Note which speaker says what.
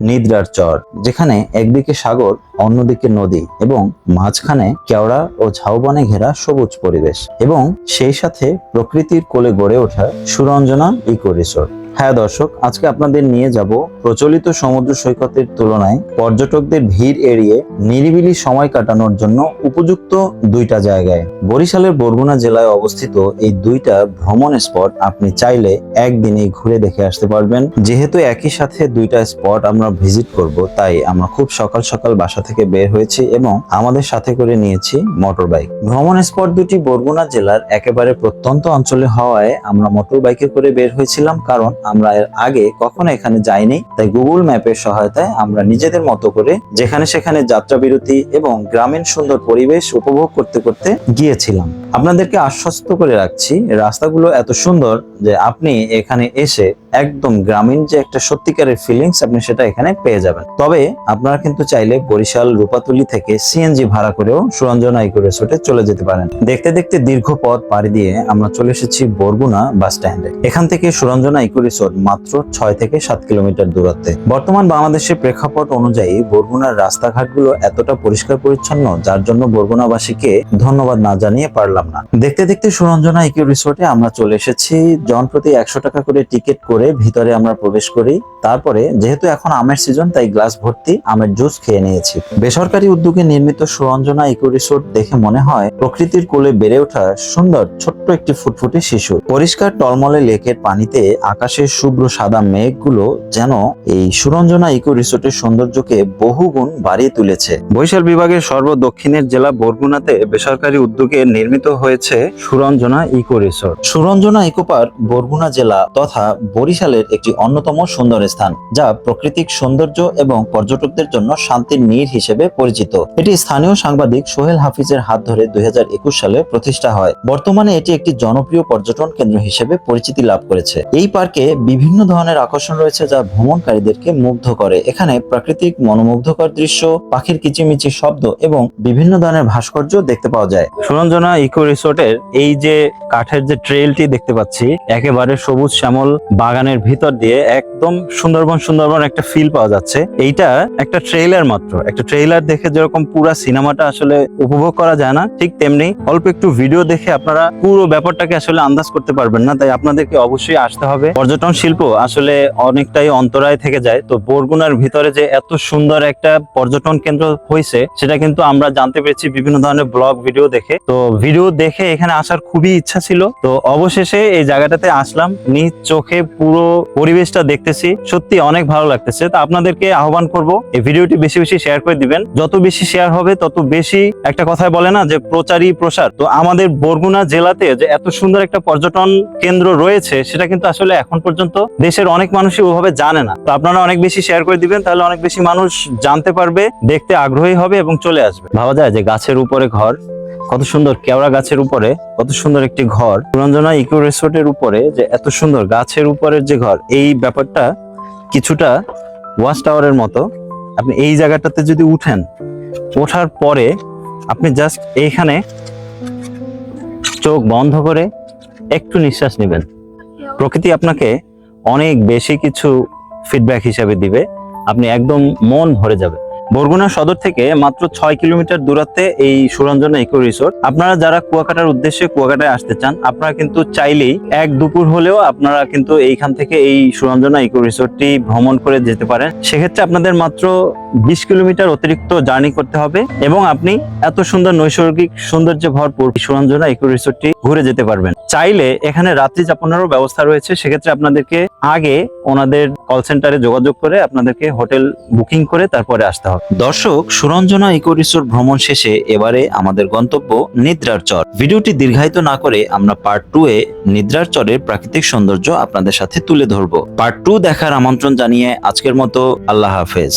Speaker 1: নিদ্রার চর, যেখানে একদিকে সাগর, অন্যদিকে নদী এবং মাঝখানে কেওড়া ও ঝাউবনে ঘেরা সবুজ পরিবেশ এবং সেই সাথে প্রকৃতির কোলে গড়ে ওঠা সুরঞ্জনা ইকো রিসোর্ট হ্যাঁ দর্শক, আজকে আপনাদের নিয়ে যাব প্রচলিত সমুদ্র সৈকতের তুলনায় পর্যটকদের ভিড় এড়িয়ে নিরিবিলি সময় কাটানোর জন্য উপযুক্ত দুইটা জায়গায়। বরিশালের বরগুনা জেলায় অবস্থিত এই দুইটা ভ্রমণ স্পট আপনি চাইলে একদিনেই ঘুরে দেখে আসতে পারবেন। যেহেতু একই সাথে দুইটা স্পট আমরা ভিজিট করব, তাই আমরা খুব সকাল সকাল বাসা থেকে বের হয়েছি এবং আমাদের সাথে করে নিয়েছি মোটর বাইক ভ্রমণ স্পট দুটি বরগুনা জেলার একেবারে প্রত্যন্ত অঞ্চলে হওয়ায় আমরা মোটর বাইকে করে বের হয়েছিলাম কারণ আমরা এর আগে কখনো এখানে যাইনি, তাই গুগল ম্যাপের সহায়তায় আমরা নিজেদের মতো করে যেখানে সেখানে যাত্রা বিরতি এবং গ্রামীণ সুন্দর পরিবেশ উপভোগ করতে করতে গিয়েছিলাম। আপনাদেরকে আশ্বস্ত করে রাখছি, রাস্তাগুলো এত সুন্দর যে আপনি এখানে এসে একদম গ্রামীণ যে একটা সত্যিকারের ফিলিংস আপনি সেটা এখানে পেয়ে যাবেন। তবে আপনারা কিন্তু চাইলে বরিশাল, রূপাতুলি থেকে সিএনজি ভাড়া করেও সুরঞ্জনা ইকো রিসোর্টে চলে যেতে পারেন। দেখতে দেখতে দীর্ঘ পথ পাড়ি দিয়ে আমরা চলে এসেছি বরগুনা বাস স্ট্যান্ডে এখান থেকে সুরঞ্জনা ইকো রিসোর্ট মাত্র ছয় থেকে সাত কিলোমিটার দূরত্বে। বর্তমান বাংলাদেশের প্রেক্ষাপট অনুযায়ী বরগুনার রাস্তাঘাটগুলো এতটা পরিষ্কার পরিচ্ছন্ন যার জন্য বরগুনাবাসীকে ধন্যবাদ না জানিয়ে পারলাম না। দেখতে দেখতে সুরঞ্জনা ইকো রিসোর্টে আমরা চলে এসেছি। জন প্রতি একশো টাকা করে টিকিট করে ভিতরে আমরা প্রবেশ করি। তারপরে যেহেতু এখন আমের সিজন তাই গ্লাস ভর্তি আমের জুস খেয়ে নিয়েছি। বেসরকারি উদ্যোগে নির্মিত সুরঞ্জনা ইকো রিসোর্ট দেখে মনে হয় প্রকৃতির কোলে বেড়ে ওঠা সুন্দর ছোট্ট একটি ফুটফুটে শিশু। পরিষ্কার টলমলে লেকের পানিতে আকাশের শুভ্র সাদা মেঘগুলো যেন এই সুরঞ্জনা ইকো রিসোর্টের সৌন্দর্যকে বহুগুণ বাড়িয়ে তুলেছে। বরিশাল বিভাগের সর্বদক্ষিণের জেলা বরগুনাতে বেসরকারি উদ্যোগে নির্মিত হয়েছে Suranjana eco resort. Suranjana eco park Barguna জেলা তথা বরিশালের একটি অন্যতম সুন্দর স্থান, যা প্রাকৃতিক সৌন্দর্য এবং পর্যটকদের জন্য শান্তির নীড় হিসেবে পরিচিত। এটি স্থানীয় সাংবাদিক সোহেল হাফিজের হাত ধরে দুই সালে প্রতিষ্ঠা হয়। বর্তমানে এটি একটি জনপ্রিয় পর্যটন কেন্দ্র হিসেবে পরিচিতি লাভ করেছে। এই পার্কে বিভিন্ন ধরনের আকর্ষণ রয়েছে, যা ভ্রমণকারীদেরকে মুগ্ধ করে। এখানে প্রাকৃতিক মনোমুগ্ধকর দৃশ্য, পাখির কিচিমিচি শব্দ এবং বিভিন্ন ধরনের ভাস্কর্য দেখতে পাওয়া যায়। সুরঞ্জনা ইকো রিসোর্টের এই যে কাঠের যে ট্রেলটি দেখতে পাচ্ছি, একেবারে সবুজ শ্যামল বাগানের ভিতর দিয়ে একদম সুন্দরবন সুন্দরবন একটা ফিল পাওয়া যাচ্ছে। এইটা একটা ট্রেইলার মাত্র। একটা ট্রেইলার দেখে যেরকম পুরো সিনেমাটা আসলে উপভোগ করা যায় না, ঠিক তেমনি অল্প একটু ভিডিও দেখে আপনারা পুরো ব্যাপারটাকে আসলে আন্দাজ করতে পারবেন না, তাই আপনাদেরকে অবশ্যই আসতে হবে। পর্যটন শিল্প আসলে অনেকটাই অন্তরায় থেকে যায়, তো বরগুনার ভিতরে যে এত সুন্দর একটা পর্যটন কেন্দ্র হয়েছে, সেটা কিন্তু আমরা জানতে পেরেছি বিভিন্ন ধরনের ব্লগ ভিডিও দেখে। তো ভিডিও দেখে এখানে আসার খুবই ইচ্ছা ছিল। তো অবশেষে এই জায়গাটাতে আসলাম। নিজ চোখে পুরো পরিবেশটা দেখতেছি। সত্যি অনেক ভালো লাগতেছে। তো আপনাদেরকে আহ্বান করব, এই ভিডিওটি বেশি বেশি শেয়ার করে দিবেন। যত বেশি শেয়ার হবে, তত বেশি একটা কথায় বলে না যে, প্রচারই প্রসার। তো আমাদের বরগুনা জেলাতে যে এত সুন্দর একটা পর্যটন কেন্দ্র রয়েছে, সেটা কিন্তু আসলে এখন পর্যন্ত দেশের অনেক মানুষই ওভাবে জানে না। তো আপনারা অনেক বেশি শেয়ার করে দিবেন, তাহলে অনেক বেশি মানুষ জানতে পারবে, দেখতে আগ্রহী হবে এবং চলে আসবে। ভাবা যায় যে গাছের উপরে ঘর কত সুন্দর কেওড়া গাছের উপরে, কত সুন্দর একটি ঘর। রঞ্জনা ইকো রিসোর্টের উপরে যে এত সুন্দর গাছের উপরের যে ঘর, এই ব্যাপারটা কিছুটা ওয়াচ টাওয়ারের মতো। আপনি এই জায়গাটাতে যদি উঠেন, ওঠার পরে আপনি জাস্ট এইখানে চোখ বন্ধ করে একটু নিঃশ্বাস নেবেন। প্রকৃতি আপনাকে অনেক বেশি কিছু ফিডব্যাক হিসাবে দিবে। আপনি একদম মন ভরে যাবে বরগুনা সদর থেকে মাত্র ছয় কিলোমিটার দূরত্বে এই সুরঞ্জনা ইকো রিসোর্ট। আপনারা যারা কুয়াকাটার উদ্দেশ্যে কুয়াকাটায় আসতে চান, আপনারা কিন্তু চাইলেই এক দুপুর হলেও আপনারা কিন্তু এইখান থেকে এই সুরঞ্জনা ইকো রিসোর্টটি ভ্রমণ করে যেতে পারেন। সেক্ষেত্রে আপনাদের মাত্র বিশ কিলোমিটার অতিরিক্ত জার্নি করতে হবে এবং আপনি এত সুন্দর নৈসর্গিক সৌন্দর্যে ভরপুর সুরঞ্জনা ইকো রিসোর্টটি ঘুরে যেতে পারবেন। চাইলে এখানে রাত্রি যাপনেরও ব্যবস্থা রয়েছে। সেক্ষেত্রে আপনাদেরকে আগে ওনাদের কল সেন্টারে যোগাযোগ করে আপনাদেরকে হোটেল বুকিং করে তারপরে আসতে হবে। দর্শক, সুরঞ্জনা ইকো রিসোর্ট ভ্রমণ শেষে এবারে আমাদের গন্তব্য নিদ্রার চর। ভিডিওটি দীর্ঘায়িত না করে আমরা পার্ট টু এ নিদ্রার চরের প্রাকৃতিক সৌন্দর্য আপনাদের সাথে তুলে ধরবো। পার্ট টু দেখার আমন্ত্রণ জানিয়ে আজকের মতো আল্লাহ হাফেজ।